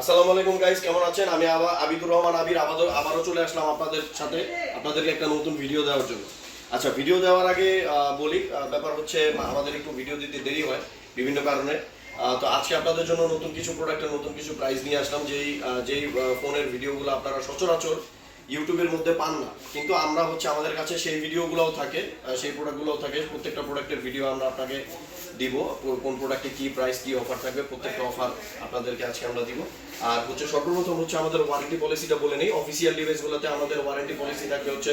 আসসালামু আলাইকুম গাইস কেমন আছেন? আমি আবার আবিদুর রহমান আবির আবারও আবারও চলে আসলাম আপনাদের সাথে, আপনাদেরকে একটা নতুন ভিডিও দেওয়ার জন্য। আচ্ছা ভিডিও দেওয়ার আগে বলি ব্যাপার হচ্ছে, আমাদের একটু ভিডিও দিতে দেরি হয় বিভিন্ন কারণে। তো আজকে আপনাদের জন্য নতুন কিছু প্রোডাক্টের নতুন কিছু প্রাইস নিয়ে আসলাম, যেই যেই ফোনের ভিডিওগুলো আপনারা সচরাচর ইউটিউবের মধ্যে পান না। কিন্তু আমরা হচ্ছে আমাদের কাছে সেই ভিডিওগুলোও থাকে সেই প্রোডাক্টগুলোও থাকে, প্রত্যেকটা প্রোডাক্টের ভিডিও আমরা আপনাকে দিব, কোন প্রোডাক্টে কি প্রাইস কি অফার থাকবে, প্রত্যেকটা অফার আপনাদেরকে আজকে আমরা দিব। আর হচ্ছে সর্বপ্রথম হচ্ছে আমাদের ওয়ারেন্টি পলিসিটা বলে নেই। অফিসিয়াল ডিভাইসগুলোতে আমাদের ওয়ারেন্টি পলিসি থাকে হচ্ছে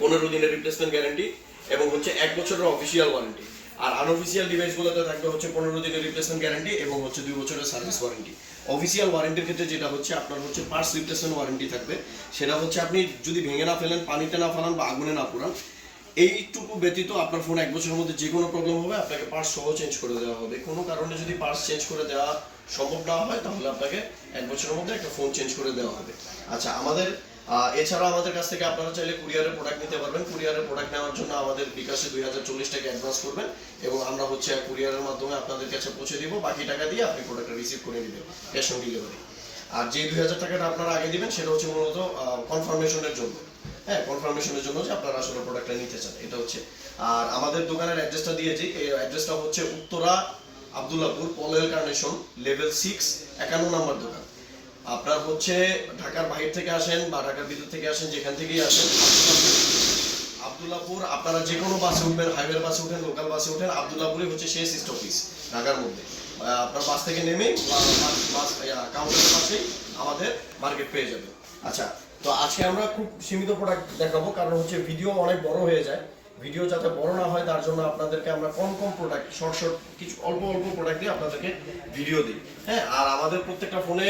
পনেরো দিনের রিপ্লেসমেন্ট গ্যারান্টি এবং হচ্ছে এক বছরের অফিসিয়াল ওয়ারেন্টি আর আনঅফিসিয়াল ডিভাইসগুলোতে থাকবে হচ্ছে পনেরো দিনের রিপ্লেসমেন্ট গ্যারান্টি এবং হচ্ছে দুই বছরের সার্ভিস ওয়ারেন্টি অফিসিয়াল ওয়ারেন্টির ক্ষেত্রে যেটা হচ্ছে আপনার হচ্ছে পার্টস রিপ্লেসমেন্ট ওয়ারেন্টি থাকবে। সেটা হচ্ছে আপনি যদি ভেঙে না ফেলেন, পানিতে না ফেলান বা আগুনে না পোড়ান এইটুকু ব্যতীত আপনার ফোন এক বছরের মধ্যে যে কোনো প্রবলেম হবে আপনাকে পার্টস সহ চেঞ্জ করে দেওয়া হবে। কোনো কারণে যদি পার্টস চেঞ্জ করে দেওয়া সম্ভব না হয় তাহলে আপনাকে এক বছরের মধ্যে একটা ফোন চেঞ্জ করে দেওয়া হবে। আচ্ছা আমাদের আহ, এছাড়া আমাদের কাছ থেকে আপনারা চাইলে কুরিয়ারের প্রোডাক্ট নিতে পারবেন। কুরিয়ারের প্রোডাক্ট নেওয়ার জন্য আমাদের বিকাশে দুই হাজার চল্লিশ টাকা অ্যাডভান্স করবেন এবং আমরা হচ্ছে কুরিয়ারের মাধ্যমে আপনাদের কাছে পৌঁছে দিব। বাকি টাকা দিয়ে আপনি প্রোডাক্টটা রিসিভ করে নেবেন ক্যাশ অন ডেলিভারি আর যে দুই হাজার টাকাটা আপনারা আগে দিবেন সেটা হচ্ছে মূলত কনফার্মেশনের জন্য। হ্যাঁ কনফার্মেশনের জন্য যে আপনারা আসলে প্রোডাক্টটা নিতে চান, এটা হচ্ছে। আর আমাদের দোকানের অ্যাড্রেসটা দিয়েছি, এই অ্যাড্রেসটা হচ্ছে উত্তরা কার্নেশন লেভেল সিক্স একান্ন দোকান। আপনার হচ্ছে ঢাকার বাইরে থেকে আসেন বা ঢাকার ভিতর থেকে আসেন, যেখান থেকেই আসেন, আবদুল্লাপুর- আপনারা যে কোনো বাসে উঠবেন বাসে উঠেন লোকাল বাসে উঠেন আবদুল্লাপুরে হচ্ছে শেষ স্টপিস ঢাকার মধ্যে। আপনার বাস থেকে নেমে বাস কাউন্টারের পাশেই আমাদের মার্কেট পেয়ে যাবেন। আচ্ছা তো আজকে আমরা খুব সীমিত প্রোডাক্ট দেখাবো কারণ হচ্ছে ভিডিও অনেক বড় হয়ে যায়। ভিডিও যাতে বড় না হয়, তার জন্য আপনাদেরকে আমরা কম কম প্রোডাক্ট শর্ট শর্ট কিছু অল্প অল্প প্রোডাক্ট দিয়ে আপনাদেরকে ভিডিও দিই। হ্যাঁ আর আমাদের প্রত্যেকটা ফোনে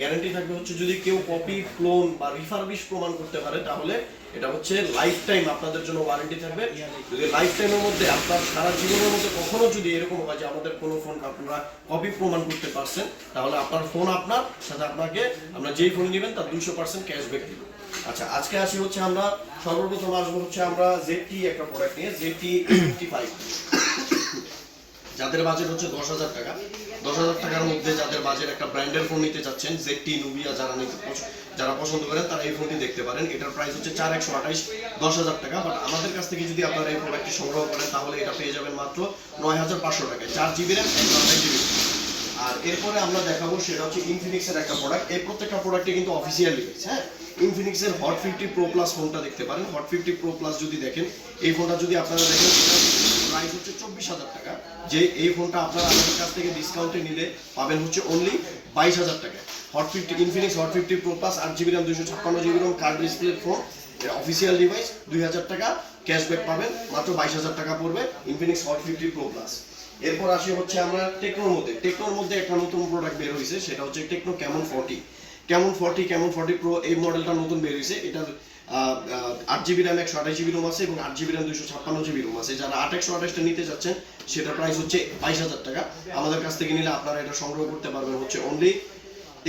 গ্যারান্টি থাকবে হচ্ছে যদি কেউ কপি ক্লোন বা রিফারবিশ প্রমাণ করতে পারে, তাহলে এটা হচ্ছে লাইফ টাইম আপনাদের জন্য ওয়ারেন্টি থাকবে। যদি লাইফ টাইমের মধ্যে আপনার সারা জীবনের মধ্যে কখনো যদি এরকম হয় যে আমাদের কোনো ফোন আপনারা কপি প্রমাণ করতে পারছেন, তাহলে আপনার ফোন আপনার সাথে আপনাকে আমরা যেই ফোন নেবেন তার দুশো পার্সেন্ট ক্যাশব্যাক দিব। আচ্ছা আজকে আসি হচ্ছে আমরা, সর্বপ্রথম আসব হচ্ছে আমরা জেডটি একটা প্রোডাক্ট নিয়ে জেডটি ফিফটি ফাইভ যাদের বাজেট হচ্ছে দশ হাজার টাকা, দশ হাজার টাকার মধ্যে যাদের বাজেট একটা ব্র্যান্ডের ফোন নিতে চাচ্ছেন জেডটি নুবিয়া যারা নিতে যারা পছন্দ করেন, তারা এই ফোনটি দেখতে পারেন। এটার প্রাইস হচ্ছে চার একশো আঠাইশ দশ হাজার টাকা। বাট আমাদের কাছ থেকে যদি আপনারা এই প্রোডাক্টটি সংগ্রহ করেন, তাহলে এটা পেয়ে যাবেন মাত্র নয় হাজার পাঁচশো টাকায়। চার জিবি র্যাম জিবি আর এরপরে আমরা দেখাবো সেটা হচ্ছে ইনফিনিক্সের একটা প্রোডাক্ট এই প্রত্যেকটা প্রোডাক্টে কিন্তু অফিসিয়ালি হ্যাঁ? ইনফিনিক্সের হট ফিফটি প্রো প্লাস ফোনটা দেখতে পারেন। হট ফিফটি প্রো প্লাস যদি দেখেন, এই ফোনটা যদি আপনারা দেখেন প্রাইস হচ্ছে চব্বিশ হাজার টাকা। যে এই ফোনটা আপনারা আমাদের কাছ থেকে ডিসকাউন্টে নিলে পাবেন হচ্ছে অনলি বাইশ হাজার টাকা। Hot fifty Infinix hot fifty pro plus আট জিবি র্যাম দুশো ছাপ্পান্ন GB RAM card display phone official device দুই হাজার টাকা। ক্যাশব্যাক পাবেন, মাত্র বাইশ হাজার টাকা পড়বে Infinix hot fifty pro plus এরপর আসি হচ্ছে আমরা টেকনোর মধ্যে। টেকনোর মধ্যে একটা নতুন প্রোডাক্ট বের হয়েছে সেটা হচ্ছে Tecno Camon forty Camon forty Camon forty pro এই মডেলটা নতুন বের হয়েছে এটার আট জিবি র্যাম একশো আঠাশ জিবি রোম আছে এবং আট জিবি র্যাম দুশো ছাপ্পান্ন জিবি রোম আছে। যারা আট, একশো আঠাশটা নিতে যাচ্ছেন সেটার প্রাইস হচ্ছে বাইশ হাজার টাকা। আমাদের কাছ থেকে নিলে আপনারা এটা সংগ্রহ করতে পারবেন হচ্ছে অনলি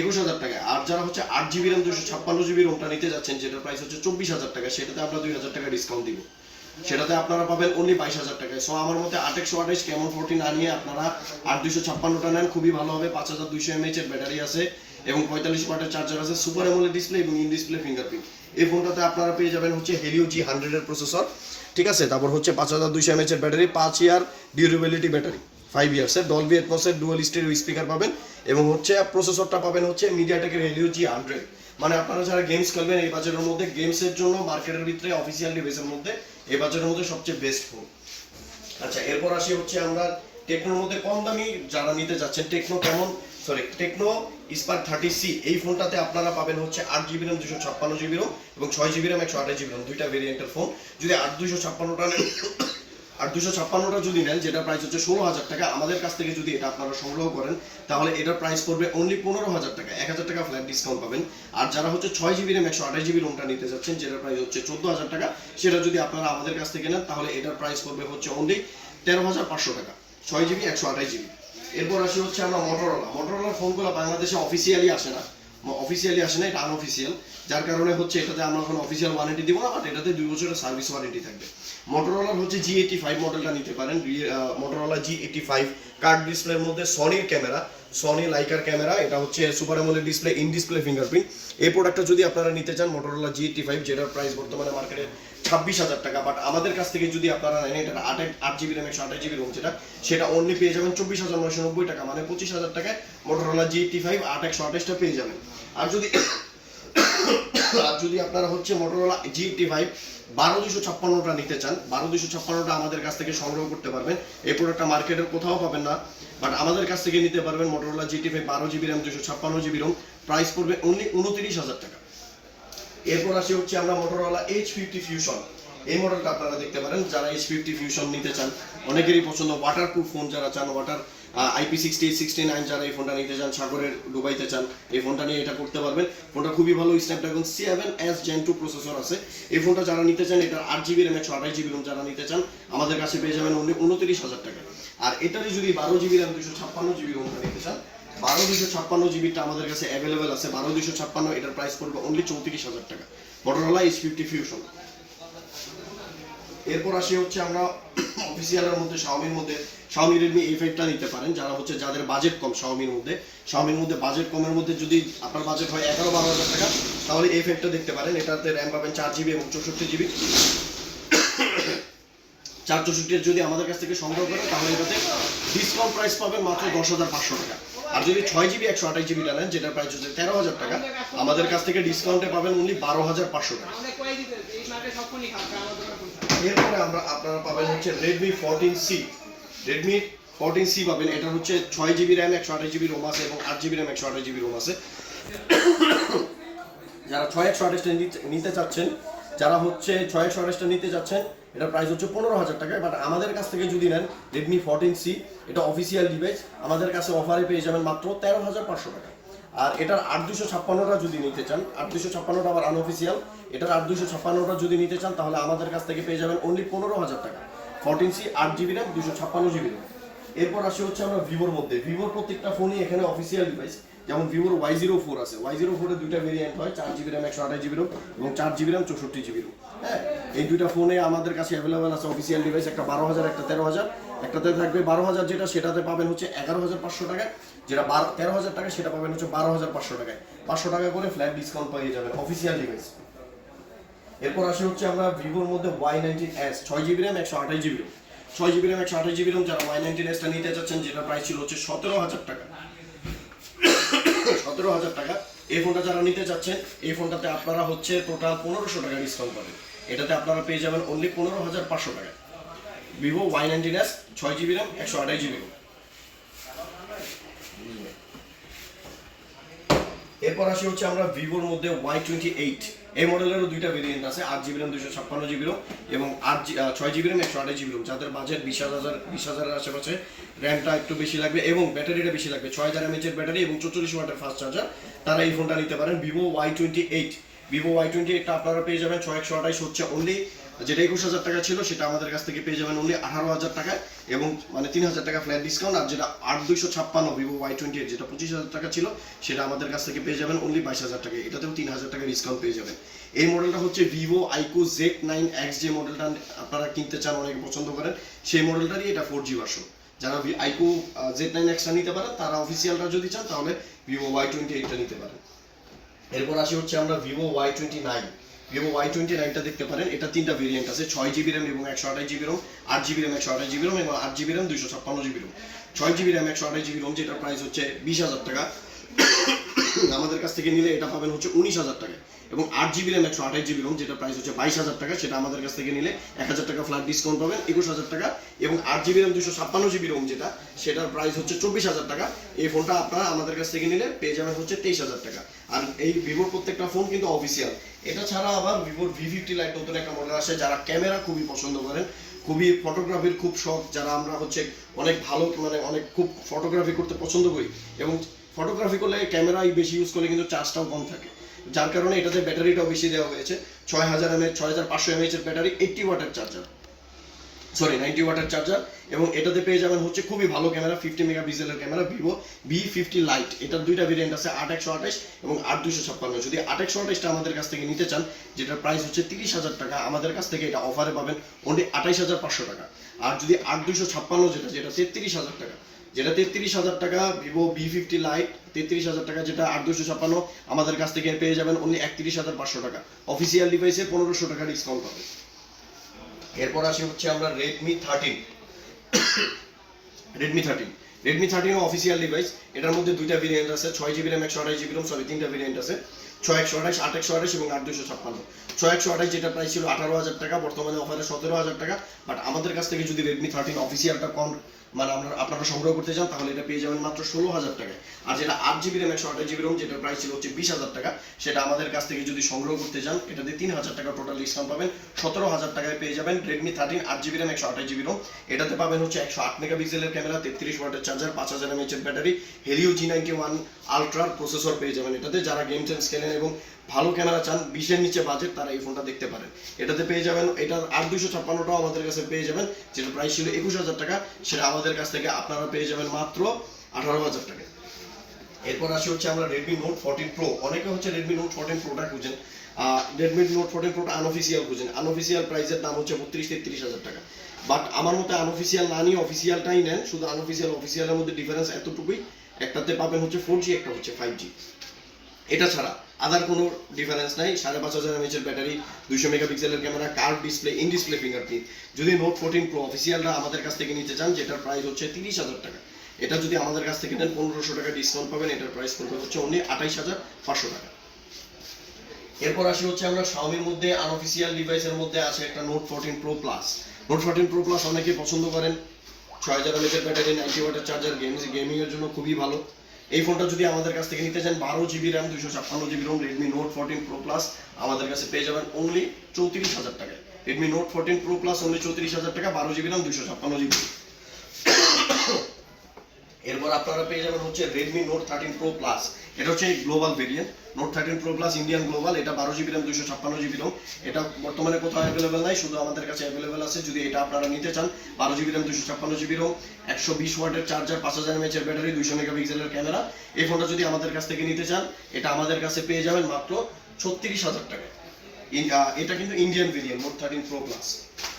একুশ হাজার টাকা আর যারা হচ্ছে আট জিবি র্যাম দুশো ছাপ্পান্ন জিবি রোমটা নিতে যাচ্ছেন, যেটার প্রাইস হচ্ছে চব্বিশ হাজার টাকা, সেটাতে আমরা দুই হাজার টাকা ডিসকাউন্ট দিব। সেটাতে আপনারা পাবেন অনলি বাইশ হাজার টাকায়। সো আমার মতে আট, একশো আঠাশ, কেমন ফোরটি না নিয়ে আপনারা আট দুশো ছাপ্পান্নটা নেন, খুবই ভালো হবে। পাঁচ হাজার দুইশো এমএইচ এর ব্যাটারি আছে। এবং পঁয়তাল্লিশ ওয়াটের চার্জার আছে সুপার এমোলেড ডিসপ্লে এবং ইন ডিসপ্লে ফিঙ্গারপ্রিন্ট এই ফোনটাতে আপনারা পেয়ে যাবেন হচ্ছে হেলিও জি হান্ড্রেডের প্রসেসর ঠিক আছে? তারপর হচ্ছে পাঁচ হাজার দুইশো এমএইচ এর ব্যাটারি পাঁচ ইয়ার ডিউরেবিলিটি ব্যাটারি ফাইভ ইয়ার্সের ডলবি এটমসের ডুয়াল স্টেরিও স্পিকার পাবেন এবং হচ্ছে প্রসেসরটা পাবেন হচ্ছে মিডিয়াটেকের হেলিও জি হান্ড্রেড মানে আপনারা যারা গেমস খেলবেন, এই বাজারের মধ্যে গেমসের জন্য মার্কেটের ভিতরে অফিসিয়াল ডিভাইসের মধ্যে এই বাজারের মধ্যে সবচেয়ে বেস্ট ফোন আচ্ছা এরপর আসি হচ্ছে আমরা টেকনোর মধ্যে কম দামি যারা নিতে যাচ্ছেন Tecno Camon? Sorry Tecno Spark thirty C এই ফোনটাতে আপনারা পাবেন হচ্ছে আট জিবি র্যাম দুশো ছাপ্পান্ন জিবি রোম এবং ছয় জিবি র্যাম একশো আঠাশ জিবি রোম দুইটা ভেরিয়েন্টের ফোন যদি আট দুশো ছাপ্পান্নটা নেন আর দুশো ছাপ্পান্নটা যদি নেন যেটা প্রাইস হচ্ছে ষোলো হাজার টাকা, আমাদের কাছ থেকে যদি এটা আপনারা সংগ্রহ করেন, তাহলে এটার প্রাইস পড়বে অনলি পনেরো হাজার টাকা, এক হাজার টাকা ফ্ল্যাট ডিসকাউন্ট পাবেন। আর যারা হচ্ছে ছয় জিবি র্যাম একশো আঠাশ জিবি রোমটা নিতে যাচ্ছেন, যেটার প্রাইস হচ্ছে চোদ্দ হাজার টাকা, সেটা যদি আপনারা আমাদের কাছ থেকে নেন, তাহলে এটার প্রাইস পড়বে হচ্ছে অনলি তেরো হাজার পাঁচশো টাকা। ছয় জিবি একশো আঠাশ জিবি এরপর আসি হচ্ছে আমরা মটোরোলা মোটরোলার ফোনগুলো বাংলাদেশে অফিসিয়ালি আসে না। অফিসিয়ালি আসে না, এটা আনঅফিসিয়াল যার কারণে হচ্ছে এটাতে আমরা কোনো অফিসিয়াল ওয়ারেন্টি দিব না বাট এটাতে দুই বছরের সার্ভিস ওয়ারেন্টি থাকবে। মোটরোলার হচ্ছে জি এইটি ফাইভ মডেলটা নিতে পারেন। Motorola G eighty five card ডিসপ্লের মধ্যে সনির ক্যামেরা সনি লাইকার ক্যামেরা এটা হচ্ছে super AMOLED display in display fingerprint এই প্রোডাক্টটা যদি আপনারা নিতে চান মোটরোলা জি টি ফাইভ যেটার প্রাইস বর্তমানে মার্কেটে ছাব্বিশ হাজার টাকা বাট আমাদের কাছ থেকে যদি আপনারা নেন এটা আট আট জিবি র্যাম একশো আঠাশ জিবি রোম যেটা, সেটা অনলি পেয়ে যাবেন চব্বিশ হাজার নয়শো নব্বই টাকা মানে পঁচিশ হাজার টাকায় মোটরোলা জি টি ফাইভ আট একশো আঠাশটা পেয়ে যাবেন। আর যদি আর যদি আপনারা হচ্ছে মোটরোলা জি এইটটি ফাইভ বারো দুশো ছাপ্পান্নটা নিতে চান, বারো দুশো ছাপ্পান্নটা আমাদের কাছ থেকে সংগ্রহ করতে পারবেন। এই প্রোডাক্টটা মার্কেটের কোথাও পাবেন না বাট আমাদের কাছ থেকে নিতে পারবেন মোটরোলা জিটি ফাইভ বারো জিবি র্যাম দুশো ছাপ্পান্ন জিবি রোম প্রাইস পড়বে অনলি উনত্রিশ হাজার টাকা। এরপর আসি হচ্ছে আমরা মোটরোলা এইচ ফিফটি ফিউশন এই মডেলটা আপনারা দেখতে পারেন, যারা এইচ ফিফটি ফিউশন নিতে চান, অনেকেরই পছন্দ। ওয়াটার প্রুফ ফোন যারা চান water IP sixty sixty nine যারা এই ফোনটা নিতে চান, সাগরের ডুবাইতে চান, এই ফোনটা নিয়ে এটা করতে পারবেন। ফোনটা খুবই ভালো Snapdragon seven S Gen two processor আছে। এই ফোনটা যারা নিতে চান, এটার আট জিবি র্যাম একশো আঠাশ জিবি যারা নিতে চান, আমাদের কাছে পেয়ে যাবেন উনত্রিশ হাজার টাকা। আর এটারই যদি বারো জিবি র্যাম দুশো ছাপ্পান্ন জিবি রোমটা নিতে চান, বারো দুশো ছাপ্পান্ন জিবিটা আমাদের কাছে অ্যাভেলেবেল আছে। বারো দুশো ছাপ্পান্ন, এটার প্রাইস পড়বে অনলি চৌত্রিশ হাজার টাকা। মোটরোলা এইচ ফিফটি ফিউশন এরপর আসি হচ্ছে আমরা অফিসিয়ালের মধ্যে শাওমির মধ্যে। শাওমি রেডমি এই ফাইভটা নিতে পারেন। যারা হচ্ছে যাদের বাজেট কম শাওমির মধ্যে। শাওমির মধ্যে বাজেট কমের মধ্যে যদি আপনার বাজেট হয় এগারো বারো হাজার টাকা, তাহলে এই ফাইভটা দেখতে পারেন। এটাতে র্যাম পাবেন চার জিবি এবং চৌষট্টি জিবি চার চৌষট্টির যদি আমাদের কাছ থেকে সংগ্রহ করেন, তাহলে এটাতে ডিসকাউন্ট প্রাইস পাবেন মাত্র দশ হাজার পাঁচশো টাকা। আর যদি ছয় জিবি একশো আঠাশ জিবিটা নেন, যেটার প্রাইস হচ্ছে তেরো হাজার টাকা, আমাদের কাছ থেকে ডিসকাউন্টে পাবেন অনলি বারো হাজার পাঁচশো টাকা। এরপরে আমরা আপনারা পাবেন হচ্ছে Redmi fourteen C Redmi fourteen C পাবেন। এটা হচ্ছে ছয় জিবি র্যাম একশো আঠাশ জিবি রোম আছে এবং আট জিবি র্যাম একশো আঠাশ জিবি রোম আছে। যারা ছয় একশো আঠাশটা নিতে চাচ্ছেন, যারা হচ্ছে ছয় একশো আঠাশটা নিতে চাচ্ছেন এটা প্রাইস হচ্ছে পনেরো হাজার টাকা বাট আমাদের কাছ থেকে যদি নেন রেডমি ফোরটিন সি এটা অফিসিয়াল ডিভাইস আমাদের কাছে অফারে পেয়ে যাবেন মাত্র তেরো হাজার পাঁচশো টাকা। আর এটার আট দুশো ছাপ্পান্নটা যদি নিতে চান, আট দুশো ছাপ্পান্নটা আবার আনঅফিসিয়াল এটার আট দুশো ছাপ্পান্নটা যদি নিতে চান, তাহলে আমাদের কাছ থেকে পেয়ে যাবেন অনলি পনেরো হাজার টাকা। ফোরটিন সি আট জিবি র্যাম দুশো ছাপ্পান্ন জিবি র্যাম এরপর আসি হচ্ছে আমরা ভিভোর মধ্যে। ভিভোর প্রত্যেকটা ফোনই এখানে অফিসিয়াল ডিভাইস যেমন ভিভোর ওয়াই জিরো ফোর আছে। ওয়াই জিরো ফোরের দুইটা ভেরিয়েন্ট হয়, চার জিবি র্যাম একশো আঠাশ জিবি রোম এবং চার জিবি র্যাম চৌষট্টি জিবি রোম হ্যাঁ? এই দুইটা ফোনে আমাদের কাছে অ্যাভেলেবেল আছে অফিসিয়াল ডিভাইস একটা বারো হাজার, একটা তেরো হাজার। একটাতে থাকবে বারো হাজার, যেটা সেটাতে পাবেন হচ্ছে এগারো হাজার পাঁচশো টাকায়। যেটা বারো তেরো হাজার টাকা সেটা পাবেন হচ্ছে বারো হাজার পাঁচশো টাকায়। পাঁচশো টাকা করে ফ্ল্যাট ডিসকাউন্ট পেয়ে যাবেন অফিসিয়াল ডিভাইস এরপর আসে হচ্ছে আমরা ভিভোর মধ্যে ওয়াই নাইনটিন এস ছয় জিবি র্যাম একশো আঠাশ জিবি রোম ছয় জিবি র্যাম একশো আঠাশ জিবি রোম যারা ওয়াই নাইনটিন এসটা নিতে চাচ্ছেন যেটা প্রাইস ছিল হচ্ছে সতেরো হাজার টাকা। সতেরো হাজার টাকা। এই ফোনটা যারা নিতে চাচ্ছেন, এই ফোনটাতে আপনারা হচ্ছে টোটাল পনেরোশো টাকা ডিসকাউন্ট পাবেন। এটাতে আপনারা পেয়ে যাবেন অনলি পনেরো হাজার পাঁচশো টাকা। ভিভো ওয়াই নাইনটিন এস ছয় জিবি র্যাম একশো আঠাশ জিবি এরপর আসি হচ্ছে আমরা ভিভোর মধ্যে ওয়াই টোয়েন্টি এইট এই মডেলেরও দুইটা ভেরিয়েন্ট আছে, আট জিবি র্যাম দুশো ছাপ্পান্ন জিবি রোম এবং আট ছয় জিবি র্যাম একশো আঠাশ জিবি রোম যাদের বাজেট বিশ হাজার, বিশ হাজারের আশেপাশে র্যামটা একটু বেশি লাগবে এবং ব্যাটারিটা বেশি লাগবে। ছয় হাজার এমএচের ব্যাটারি এবং চৌচল্লিশ ওয়াটের ফাস্ট চার্জার তারা এই ফোনটা নিতে পারেন। Vivo Y twenty eight Vivo Y twenty এইটটা আপনারা পেয়ে যাবেন। ছয় একশো আঠাশ হচ্ছে অনলি যেটা একুশ হাজার টাকা ছিল, সেটা আমাদের কাছ থেকে পেয়ে যাবেন অনলি আঠারো হাজার টাকায় এবং মানে তিন হাজার টাকা ফ্ল্যাট ডিসকাউন্ট আর যেটা আট দুইশো ছাপ্পান্ন ভিভো ওয়াই টোয়েন্টি এইট যেটা পঁচিশ হাজার টাকা ছিল, সেটা আমাদের কাছ থেকে পেয়ে যাবেন অনলি বাইশ হাজার টাকা এটাতেও তিন হাজার টাকা ডিসকাউন্ট পেয়ে যাবেন। এই মডেলটা হচ্ছে Vivo iQOO Z nine X যে মডেলটা আপনারা কিনতে চান, অনেকে পছন্দ করেন, সেই মডেলটারই এটা ফোর জি ভার্সন যারা আইকো জেড নাইন এক্সটা নিতে পারেন, তারা অফিসিয়ালটা যদি চান, তাহলে ভিভো ওয়াই টোয়েন্টি এইটটা নিতে পারেন। এরপর আসি হচ্ছে আমরা Vivo Y twenty nine Vivo Y twenty নাইনটা দেখতে পারেন, এটা তিনটা ভেরিয়েন্ট আছে, ছয় জিবি র্যাম এবং একশো আঠাশ জিবি রোম আট জিবি র্যাম একশো আঠাশ জিবি রোম এবং আট জিবি র্যাম দুইশো ছাপ্পান্ন জিবি রোম ছয় জিবি র্যাম একশো আঠাশ জিবি রোম যেটার প্রাইস হচ্ছে বিশ হাজার টাকা। আমাদের কাছ থেকে নিলে এটা পাবেন হচ্ছে উনিশ হাজার টাকা এবং আট জিবি র্যাম একশো আঠাশ জিবি রোম যেটা প্রাইস হচ্ছে বাইশ হাজার টাকা, সেটা আমাদের কাছ থেকে নিলে এক হাজার টাকা ফ্ল্যাট ডিসকাউন্ট পাবেন, একুশ হাজার টাকা এবং আট জিবি র্যাম দুশো ছাপ্পান্ন জিবি রোম যেটা, সেটার প্রাইস হচ্ছে চব্বিশ হাজার টাকা। এই ফোনটা আপনারা আমাদের কাছ থেকে নিলে পেয়ে যাবেন হচ্ছে তেইশ হাজার টাকা। আর এই ভিভোর প্রত্যেকটা ফোন কিন্তু অফিসিয়াল এটা ছাড়া আবার ভিভোর ভি ফিফটি লাইট নতুন একটা মডেল আসে, যারা ক্যামেরা খুবই পছন্দ করেন, খুবই ফটোগ্রাফির খুব শখ, যারা আমরা হচ্ছে অনেক ভালো মানে অনেক খুব ফটোগ্রাফি করতে পছন্দ করি। এবং ফটোগ্রাফি করলে ক্যামেরাই বেশি ইউজ করলে কিন্তু চার্জটাও কম থাকে। যার কারণে এটাতে ব্যাটারিটাও বেশি দেওয়া হয়েছে। ছয় হাজার এমএচ ছয় হাজার পাঁচশো এমএচ এর ব্যাটারি এইটটি ওয়াটের চার্জার সরি নাইনটি ওয়াটের চার্জার এবং এটাতে পেয়ে যাবেন হচ্ছে খুবই ভালো ক্যামেরা ফিফটি মেগা পিক্সেলের camera Vivo V fifty lite এটার দুইটা ভেরিয়েন্ট আছে আট একশো আঠাশ এবং আট দুশো ছাপ্পান্ন। যদি আট একশো আঠাশটা আমাদের কাছ থেকে নিতে চান, যেটার প্রাইস হচ্ছে তিরিশ হাজার টাকা, আমাদের কাছ থেকে এটা অফারে পাবেন অনলি আঠাইশ হাজার পাঁচশো টাকা। আর যদি আট দুশো ছাপ্পান্ন যেটা যেটা তেত্রিশ হাজার টাকা। যেটা তেত্রিশ হাজার টাকা ভিভো বি ফিফটি লাইট তেত্রিশ হাজার টাকা যেটা আট দুশো ছাপ্পান্ন, আমাদের কাছ থেকে পেয়ে যাবেন অনলি একত্রিশ হাজার পাঁচশো টাকা। অফিসিয়াল ডিভাইসে পনেরোশো টাকা ডিসকাউন্ট পাবেন। এরপর আসি হচ্ছে আমরা Redmi thirteen Redmi thirteen Redmi thirteen official device এটার মধ্যে দুইটা ভেরিয়েন্ট আছে, ছয় জিবি র্যাম একশো আঠাশ জিবি র্যাম সরি তিনটা ভেরিয়েন্ট আছে। ছয় একশো আঠাশ, আট একশো আঠাশ এবং আট দুশো ছাপ্পান্ন। ছয় একশো আঠাশ যেটা প্রাইস ছিল আঠারো হাজার টাকা, বর্তমানে অফারে সতেরো হাজার টাকা। বাট আমাদের কাছ থেকে যদি রেডমি থার্টিন অফিসিয়ালটা কম মানে আমরা আপনারা সংগ্রহ করতে চান, তাহলে এটা পেয়ে যাবেন মাত্র ষোলো হাজার টাকায় আর যেটা আট জিবি র্যাম একশো আঠাশ জিবি র্যাম যেটার প্রাইস ছিল হচ্ছে বিশ হাজার টাকা, সেটা আমাদের কাছ থেকে যদি সংগ্রহ করতে চান এটাতে তিন হাজার টাকা টোটাল ডিসকাউন্ট পাবেন। সতেরো হাজার টাকায় পেয়ে যাবেন রেডমি থার্টিন আট জিবি র্যাম একশো আঠাশ জিবি র্যাম এটাতে পাবেন হচ্ছে একশো আট মেগাপিক্সেলের ক্যামেরা, তেত্রিশ ওয়াটের চার্জার পাঁচ হাজার এমএচের battery Helio G ninety one আলট্রার processor পেয়ে যাবেন এটাতে। যারা গেম টেন্স খেলেন এবং ভালো ক্যামেরা চান, বিশের নিচে বাজেট তারা এই ফোনটা দেখতে পারেন। এটাতে পেয়ে যাবেন এটা আট দুশো ছাপ্পান্নটাও আমাদের কাছে পেয়ে যাবেন যেটা প্রাইস ছিল একুশ হাজার টাকা, সেটা আমাদের কাছ থেকে আপনারা পেয়ে যাবেন মাত্র আঠারো হাজার টাকা। এরপর আসি হচ্ছে আমরা রেডমি নোট ফোরটিন প্রো অনেকে হচ্ছে রেডমি নোট ফোরটিন প্রোটা খুঁজেন। রেডমি নোট ফোরটিন প্রোটা আনঅফিসিয়াল খুঁজেন। আনঅফিসিয়াল প্রাইসের দাম হচ্ছে বত্রিশ তেত্রিশ হাজার টাকা। বাট আমার মতে আনঅফিসিয়াল না নিয়ে অফিসিয়ালটাই নেন। শুধু আনঅফিসিয়াল অফিসিয়ালের মধ্যে ডিফারেন্স এতটুকুই। একটাতে পাবেন হচ্ছে ফোর জি একটা হচ্ছে ফাইভ জি এটা ছাড়া আদার কোনো ডিফারেন্স নাই। সাড়ে পাঁচ হাজার এমএচের ব্যাটারি দুইশো মেগাপিক্সেলের camera curve display in display fingerprint যদি নোট ফোরটিন প্রো অফিসিয়ালরা আমাদের কাছ থেকে নিতে চান, যেটার প্রাইস হচ্ছে তিরিশ হাজার টাকা। এটা যদি আমাদের কাছ থেকে নেন, পনেরোশো টাকা ডিসকাউন্ট পাবেন, এটার প্রাইস পড়বে হচ্ছে অনলি আঠাইশ হাজার পাঁচশো টাকা। এরপর আসি হচ্ছে আমরা শাওমির মধ্যে আনঅফিসিয়াল ডিভাইসের মধ্যে আছে একটা Note fourteen pro plus Note fourteen pro plus অনেকে পছন্দ করেন। ছয় হাজার এমএচের ব্যাটারি নাইনটি ওয়াটের চার্জার গেমস গেমিং এর জন্য খুবই ভালো। এই ফোনটা যদি আমাদের কাছ থেকে নিতে চান, বারো জিবি র্যাম দুশো ছাপ্পান্ন GB ROM Redmi Note fourteen pro plus আমাদের কাছে পেয়ে যাবেন অনলি চৌত্রিশ হাজার টাকায়। Redmi Note fourteen pro plus only চৌত্রিশ হাজার টাকা, বারো জিবি র্যাম দুশো ছাপ্পান্ন জিবি। এরপর আপনারা পেয়ে যাবেন হচ্ছে Redmi Note thirteen pro plus এটা হচ্ছে global variant Note thirteen pro plus Indian global এটা বারো জিবি র্যাম দুশো ছাপ্পান্ন জিবি রোম এটা বর্তমানে কোথাও অ্যাভেলেবেল নাই শুধু আমাদের কাছে অ্যাভেলেবেল আছে। যদি এটা আপনারা নিতে চান বারো জিবি র্যাম দুশো ছাপ্পান্ন জিবি রোম একশো বিশ ওয়াটের চার্জার পাঁচ হাজার এমএচের ব্যাটারি দুইশো মেগাপিক্সেলের ক্যামেরা এই ফোনটা যদি আমাদের কাছ থেকে নিতে চান এটা আমাদের কাছে পেয়ে যাবেন মাত্র ছত্রিশ হাজার আহ, এটা কিন্তু Indian variant Note thirteen Pro Plus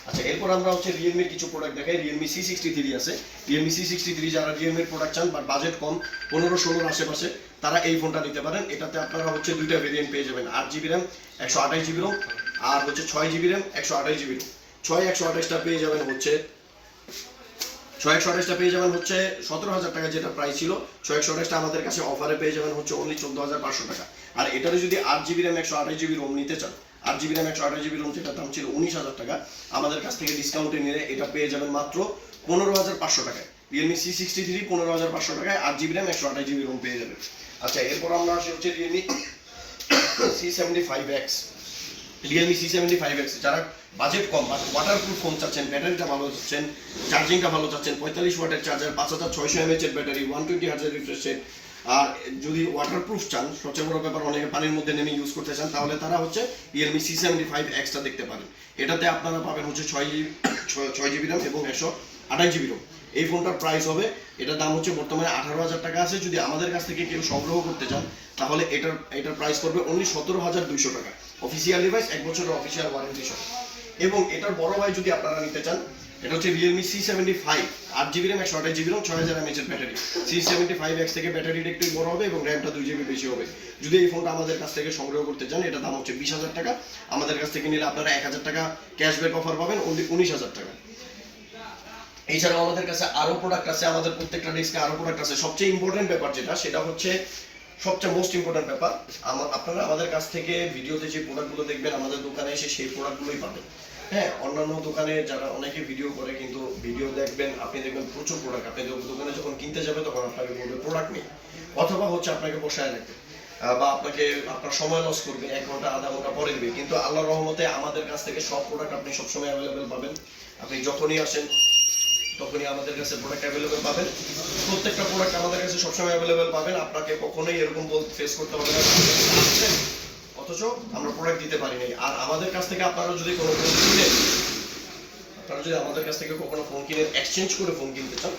আচ্ছা এরপর আমরা হচ্ছে রিয়েলমির কিছু প্রোডাক্ট দেখাই। রিয়েলমি সি সিক্সটি থ্রি আছে। রিয়েলমি সি সিক্সটি থ্রি যারা রিয়েলমির প্রোডাক্ট চান বাট বাজেট কম, পনেরো ষোলোর আশেপাশে, তারা এই ফোনটা নিতে পারেন। এটাতে আপনারা হচ্ছে দুইটা ভেরিয়েন্ট পেয়ে যাবেন। আট জিবি র্যাম একশো আঠাশ জিবি রোম আর হচ্ছে ছয় জিবি র্যাম একশো আঠাশ জিবি রোম ছয় একশো আঠাশটা পেয়ে যাবেন হচ্ছে, ছয় একশো আঠাশটা পেয়ে যাবেন হচ্ছে সতেরো হাজার টাকা যেটা প্রাইস ছিল, ছয় একশো আঠাশটা আমাদের কাছে অফারে পেয়ে যাবেন হচ্ছে অনলি চোদ্দ হাজার পাঁচশো টাকা। আর এটারে যদি আট জিবি র্যাম একশো আঠাশ জিবি রোম নিতে চান আট জিবি র্যাম একশো আঠাশ জিবি রোম যেটার দাম ছিল উনিশ হাজার টাকা। আমাদের কাছ থেকে ডিসকাউন্টে নিলে এটা পেয়ে যাবেন মাত্র পনেরো হাজার পাঁচশো টাকায়। রিয়েলমি সি সিক্সটি থ্রি পনেরো হাজার পাঁচশো টাকায় আট জিবি র্যাম একশো আঠাশ জিবি রোম পেয়ে যাবেন। আচ্ছা এরপর আমরা আসি হচ্ছে Realme C seventy five X Realme C seventy five X যারা বাজেট কম বাট ওয়াটারপ্রুফ ফোন চাচ্ছেন ব্যাটারিটা ভালো চাচ্ছেন চার্জিংটা ভালো চাচ্ছেন, পঁয়তাল্লিশ ওয়াটের চার্জার পাঁচ হাজার ছয়শো এমএচ এর ব্যাটারি ওয়ান টোয়েন্টি হাজার রিফ্রেশ রেট আর যদি ওয়াটারপ্রুফ চান সবচেয়ে বড় ব্যাপার, অনেকে পানির মধ্যে নেমে ইউজ করতে চান, তাহলে তারা হচ্ছে রিয়েলমি সি সেভেন্টি ফাইভ এক্সটা দেখতে পারেন। এটাতে আপনারা পাবেন হচ্ছে ছয় জিবি ছয় জিবি র্যাম এবং একশো আঠাশ জিবি রোম এই ফোনটার প্রাইস হবে এটার দাম হচ্ছে বর্তমানে আঠারো হাজার টাকা আছে। যদি আমাদের কাছ থেকে কেউ সংগ্রহ করতে চান, তাহলে এটার এটার প্রাইস করবে অনলি সতেরো হাজার দুইশো টাকা। অফিসিয়াল ডিভাইস এক বছরের অফিসিয়াল ওয়ারেন্টি সহ। এবং এটার বড় ভাই যদি আপনারা নিতে চান এটা হচ্ছে রিয়েলমি সি সেভেন্টি ফাইভ আট জিবি র্যাম একশো আঠাশ জিবি র্যাম ছয় হাজার এমএচের battery C seventy five X থেকে ব্যাটারিটা একটু বড় হবে এবং র্যামটা দুই জিবি বেশি হবে। যদি এই ফোনটা আমাদের কাছ থেকে সংগ্রহ করতে চান এটা দাম হচ্ছে বিশ হাজার টাকা। আমাদের কাছ থেকে নিলে আপনারা এক হাজার টাকা ক্যাশব্যাক অফার পাবেন উনিশ হাজার টাকা। এছাড়াও আমাদের কাছে আরও প্রোডাক্ট আছে, আমাদের প্রত্যেকটা ডেস্কে আরও প্রোডাক্ট আছে। সবচেয়ে ইম্পর্টেন্ট ব্যাপার যেটা, সেটা হচ্ছে সবচেয়ে মোস্ট ইম্পর্টেন্ট ব্যাপার আপনারা আমাদের কাছ থেকে ভিডিওতে যে প্রোডাক্টগুলো দেখবেন, আমাদের দোকানে এসে সেই প্রোডাক্টগুলোই পাবেন। হ্যাঁ অন্যান্য দোকানে যারা অনেকে ভিডিও করে কিন্তু ভিডিও দেখবেন, আপনি দেখবেন প্রচুর প্রোডাক্ট আপনি দোকানে যখন কিনতে যাবে, তখন আপনাকে বলবে প্রোডাক্ট নেই। অথবা হচ্ছে আপনাকে বসায় রাখবে বা আপনাকে আপনার সময় লস করবে, এক ঘণ্টা, আধা ঘণ্টা পরে দিবে কিন্তু আল্লাহর রহমতে আমাদের কাছ থেকে সব প্রোডাক্ট আপনি সবসময় অ্যাভেলেবেল পাবেন। আপনি যখনই আসেন, তখনই আমাদের কাছে প্রোডাক্ট অ্যাভেলেবেল পাবেন। প্রত্যেকটা প্রোডাক্ট আমাদের কাছে সবসময় অ্যাভেলেবেল পাবেন। আপনাকে কখনোই এরকম ফেস করতে হবে না। অথচ আমরা প্রোডাক্ট দিতে পারি নাই আর আমাদের কাছ থেকে আপনারা যদি কোনো ফোন কিনেন আপনারা যদি আমাদের কাছ থেকে কখনো ফোন কিনে এক্সচেঞ্জ করে ফোন কিনতে চান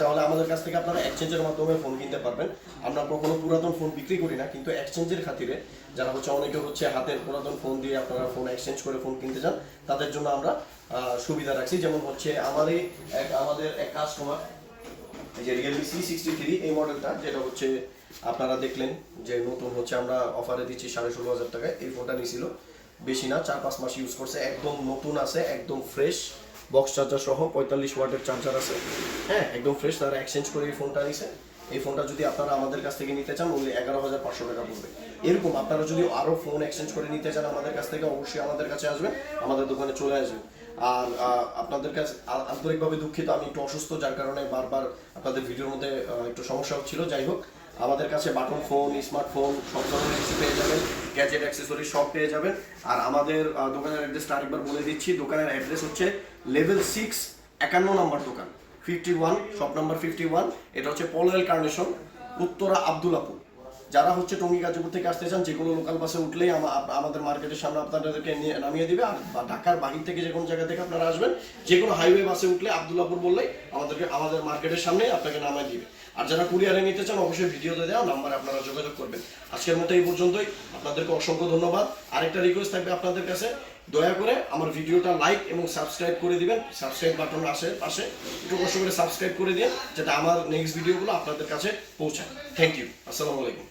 তাহলে আমাদের কাছ থেকে আপনারা এক্সচেঞ্জের মাধ্যমে ফোন কিনতে পারবেন। আমরা কখনো পুরাতন ফোন বিক্রি করি না, কিন্তু এক্সচেঞ্জের খাতিরে যারা হচ্ছে অনেকে হচ্ছে হাতের পুরাতন ফোন দিয়ে আপনারা ফোন এক্সচেঞ্জ করে ফোন কিনতে চান, তাদের জন্য আমরা সুবিধা রাখছি। যেমন হচ্ছে আমারই এক আমাদের এক কাস্টমার এই যে রিয়েলমি সি সিক্সটি থ্রি এই মডেলটা যেটা হচ্ছে আপনারা দেখলেন যে নতুন হচ্ছে আমরা অফারে দিচ্ছি সাড়ে ষোলো হাজার টাকায়। এই ফোনটা নিয়েছিল বেশি না, চার পাঁচ মাস ইউজ করছে। একদম নতুন আছে, একদম ফ্রেশ বক্স চার্জার সহ পঁয়তাল্লিশ ওয়াটের চার্জার আছে। হ্যাঁ একদম ফ্রেশ তারা এক্সচেঞ্জ করে এই ফোনটা নিছে। এই ফোনটা যদি আপনারা আমাদের কাছ থেকে নিতে চান, ওনলি এগারো হাজার পাঁচশো টাকা পড়বে। এরকম আপনারা যদি আরও ফোন এক্সচেঞ্জ করে নিতে চান আমাদের কাছ থেকে, অবশ্যই আমাদের কাছে আসবেন, আমাদের দোকানে চলে আসবেন। আর আপনাদের কাছে আন্তরিকভাবে দুঃখিত, আমি একটু অসুস্থ, যার কারণে বারবার আপনাদের ভিডিওর মধ্যে একটু সমস্যা হচ্ছিল। যাই হোক আমাদের কাছে বাটন ফোন, স্মার্টফোন, সব ধরনের কিছু পেয়ে যাবেন গ্যাজেট অ্যাক্সেসরি সব পেয়ে যাবেন। আর আমাদের দোকানের অ্যাড্রেসটা আরেকবার বলে দিচ্ছি। দোকানের অ্যাড্রেস হচ্ছে লেভেল সিক্স একান্ন নম্বর দোকান fifty one shop number fifty one এটা হচ্ছে পলরেল কার্নেশন উত্তরা আবদুল্লাপুর যারা হচ্ছে টঙ্গী, গাজীপুর থেকে আসতে চান যে কোনো লোকাল বাসে উঠলেই আমাদের মার্কেটের সামনে আপনাদেরকে নিয়ে, নামিয়ে দিবে। আর ঢাকার বাহির থেকে যে কোনো জায়গা থেকে আপনারা আসবেন যে কোনো হাইওয়ে বাসে উঠলে আবদুল্লাপুর বললেই আমাদেরকে, আমাদের মার্কেটের সামনে আপনাকে নামিয়ে দিবে। আর যারা কুরিয়ারে নিতে চান, অবশ্যই ভিডিওতে দেওয়া নাম্বারে আপনারা যোগাযোগ করবেন। আজকের মতো এই পর্যন্তই। আপনাদেরকে অসংখ্য ধন্যবাদ। আরেকটা রিকোয়েস্ট থাকবে আপনাদের কাছে। দয়া করে আমার ভিডিওটা লাইক এবং সাবস্ক্রাইব করে দিবেন। সাবস্ক্রাইব বাটন আসে পাশে। একটু কষ্ট করে সাবস্ক্রাইব করে দিন, যাতে আমার নেক্সট ভিডিওগুলো আপনাদের কাছে পৌঁছায়। থ্যাংক ইউ আসসালামু আলাইকুম।